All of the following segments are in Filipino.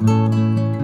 Música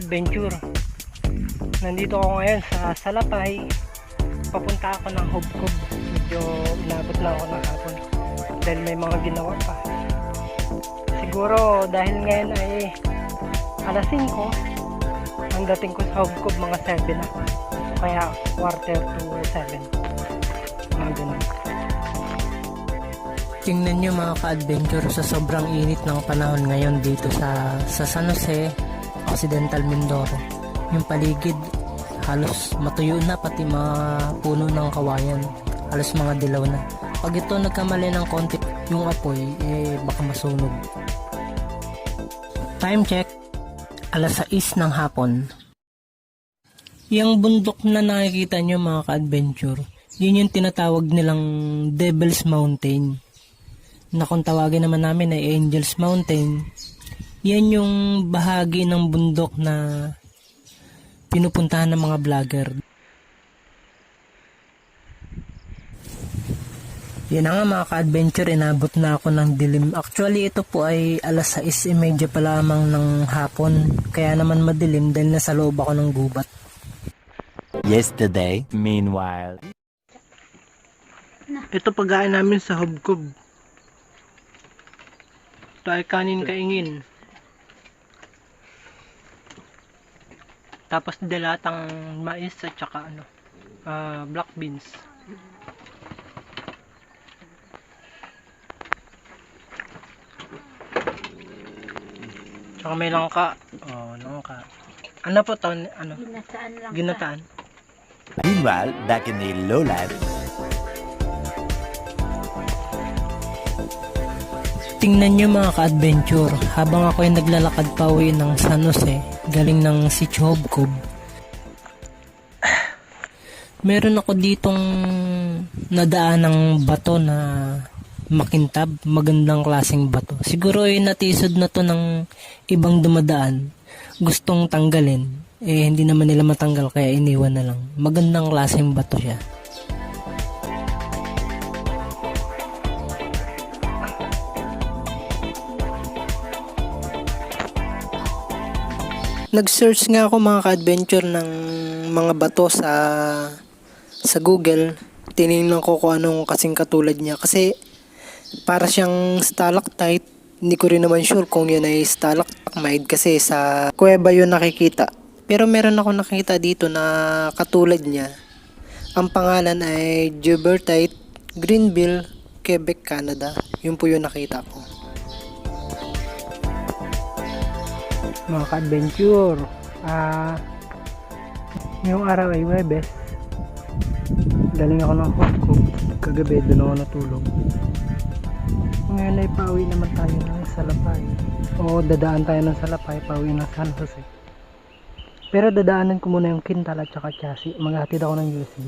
mga ka-adventure nandito ako ngayon sa Salapay. Papunta ako ng Hubcob. Medyo inabot na ako ng hapon dahil may mga ginawa pa. Siguro dahil ngayon ay alas 5 ang dating ko sa Hubcob mga 7 na. Kaya quarter to 7 mga ganun. Tingnan nyo mga ka-adventure sa sobrang init ng panahon ngayon dito sa, sa San Jose, Occidental Mindoro. Yung paligid halos matuyo na pati mga puno ng kawayan. Halos mga dilaw na. Pag ito nagkamali ng konti yung apoy, eh baka masunog. Time check, alas 6 ng hapon. Yung bundok na nakikita nyo mga ka-adventure, yun yung tinatawag nilang Devil's Mountain na kung tawagin naman namin ay Angel's Mountain, yan yung bahagi ng bundok na pinupuntahan ng mga vlogger. Yan na nga mga ka-adventure, inabot na ako ng dilim. Actually, ito po ay alas 6.30 pa lamang ng hapon. Kaya naman madilim dahil nasa loob ako ng gubat. Yesterday, meanwhile. Ito pagkain namin sa Hubcob. Ito ay kanin kaingin. Tapos dalatang mais at saka ano, ah, black beans. Tsaka may langka. Oh, langka. Ano po to? Ano? Ginasaan lang Ginataan. Meanwhile, back in the lowland, Tingnan nyo mga ka-adventure, habang ako ay naglalakad pa uwi ng San Jose, galing ng Sitio Hobcob, meron ako ditong nadaan ng bato na makintab, magandang klaseng bato. Siguro ay natisod na to ng ibang dumadaan, gustong tanggalin. Eh, hindi naman nila matanggal kaya iniwan na lang. Magandang klaseng bato siya. Nag-search nga ako mga ka-adventure ng mga bato sa sa Google. Tinignan ko kung anong kasing katulad niya kasi para siyang stalactite. Hindi ko rin naman sure kung yun ay stalagmite kasi sa kuweba yun nakikita. Pero meron ako nakita dito na katulad niya. Ang pangalan ay Jubertite Greenbill, Quebec, Canada. Yun po yung nakita ko. Mga ka-adventure. Ah, yung araw ay Webes. Galing ako ng hot cook. Kagabi doon ako natulog. Ngayon ay pauwi naman tayo ng Salapay. O dadaan tayo ng Salapay, pauwi ng San Jose. Pero dadaanan ko muna yung Quintal at saka Chassis. Maghatid ako ng USB.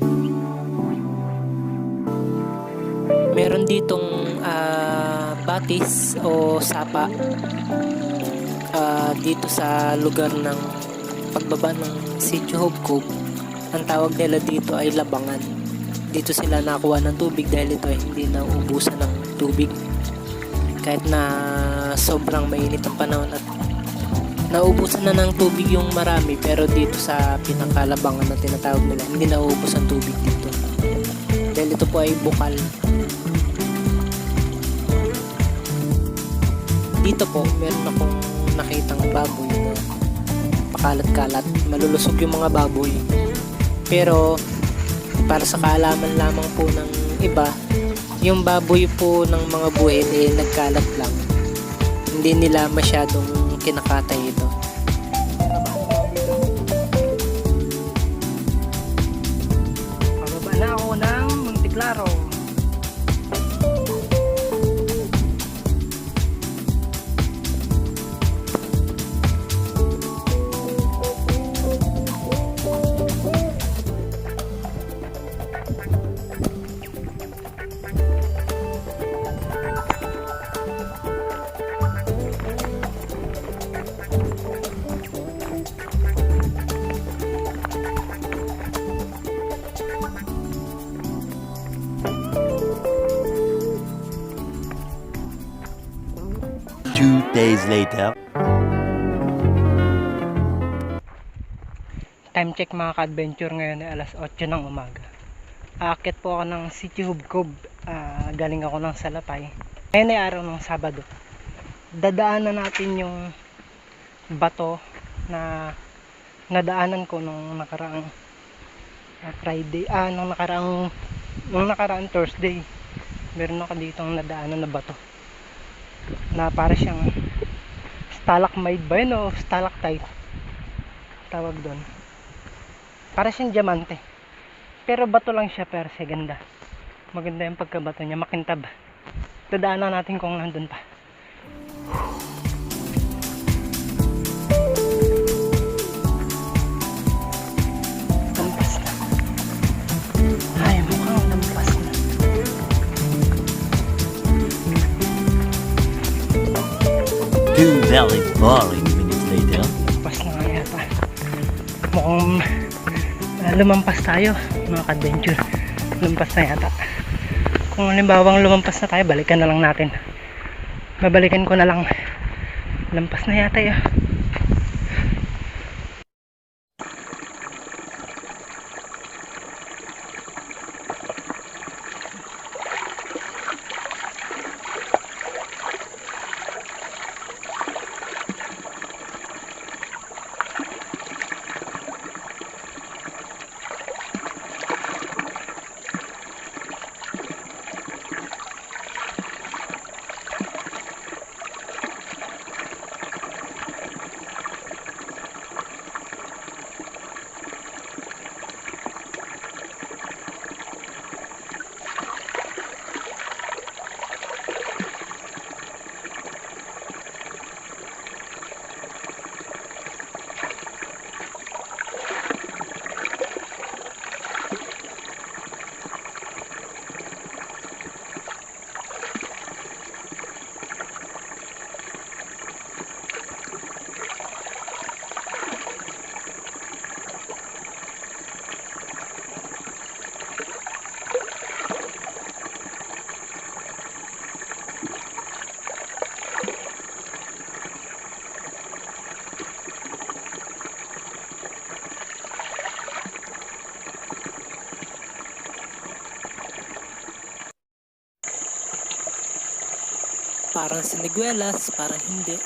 Meron ditong ah, batis o sapa dito sa lugar ng pagbaba ng Sitio Hope Cove. Ang tawag nila dito ay labangan. Dito sila nakuha ng tubig dahil ito ay hindi na ubusan ng tubig. Kahit na sobrang mainit ang panahon at naubusan na ng tubig yung marami pero dito sa pinakalabangan na tinatawag nila hindi nauubos ang tubig dito. Dahil ito po ay bukal dito po meron akong nakitang baboy na pakalat-kalat malulusog yung mga baboy. Pero para sa kaalaman lamang po ng iba yung baboy po ng mga buhay eh nagkalat lang. Hindi nila masyadong kinakatay ito Two days later. Time check mga ka-adventure ngayon ay alas 8 ng umaga. Aakit po ako ng City Hubcob. Ah, galing ako ng Salapay. Ngayon ay araw ng Sabado. Dadaanan natin yung bato na nadaanan ko nung nakaraang ah, Friday, ah, nung nakaraang nung nakaraang Thursday. Meron ako dito nadaanan na bato. Na para siyang stalagmite ba yun o stalactite? Tawag doon para siyang diamante pero bato lang siya pero siya ganda maganda yung pagkabato niya makintab dadaanan natin kung nandun pa very boring minutes later. lampas na nga yata. Mukhang ah, lumampas tayo mga ka-adventure. Lumampas na yata. Kung halimbawang lumampas na tayo balikan na lang natin. Babalikan ko na lang. Lampas na yata yun parang siniguelas, parang hindi.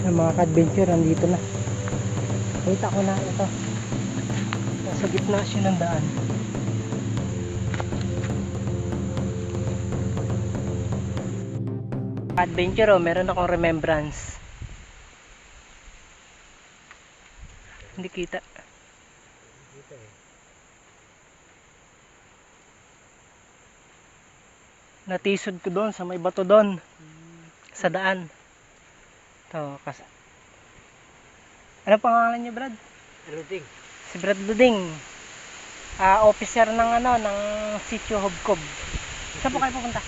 ng mga ka-adventure nandito na. Nakita ko na ito. Nasa gitna siya ng daan. Adventure oh, meron akong remembrance. Hindi kita. Natisod ko doon sa may bato doon. Sa daan. To, kas Ano pangalan niyo, Brad? Roding. Si Brad Duding. Ah, officer ng ano, ng Sitio Hobcob. Saan po kayo pupunta?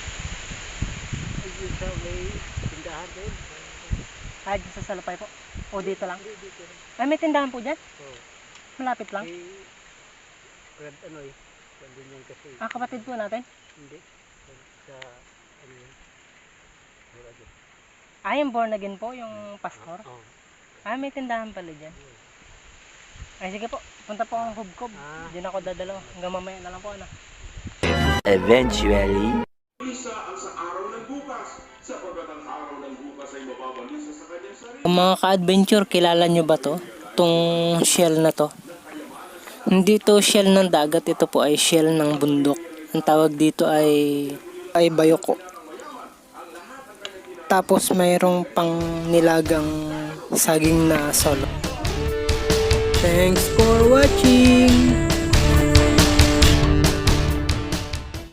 Sa may tindahan doon. Ah, dyan sa Salapay po. O dito lang? Ay, may tindahan po dyan? Oo. Malapit lang? May Brad ano eh. Bandun yan kasi. Ah, kapatid po natin? Hindi. Sa ano yun. Ah, yung born again po, yung pastor? Oo. Ah, may tindahan pala dyan. Ay, sige po. Punta po akong Hobcob. Ah. Diyan ako dadalaw. Hanggang mamaya na lang po, ano? Eventually, Isa ang sa araw sapagkat ang araw ng bukas ay mababalisa sa kanyang sarili. Mga ka-adventure, kilala nyo ba to? Itong shell na to. Hindi to shell ng dagat, ito po ay shell ng bundok. Ang tawag dito ay ay bayoko. Tapos mayroong pang nilagang saging na solo. Thanks for watching!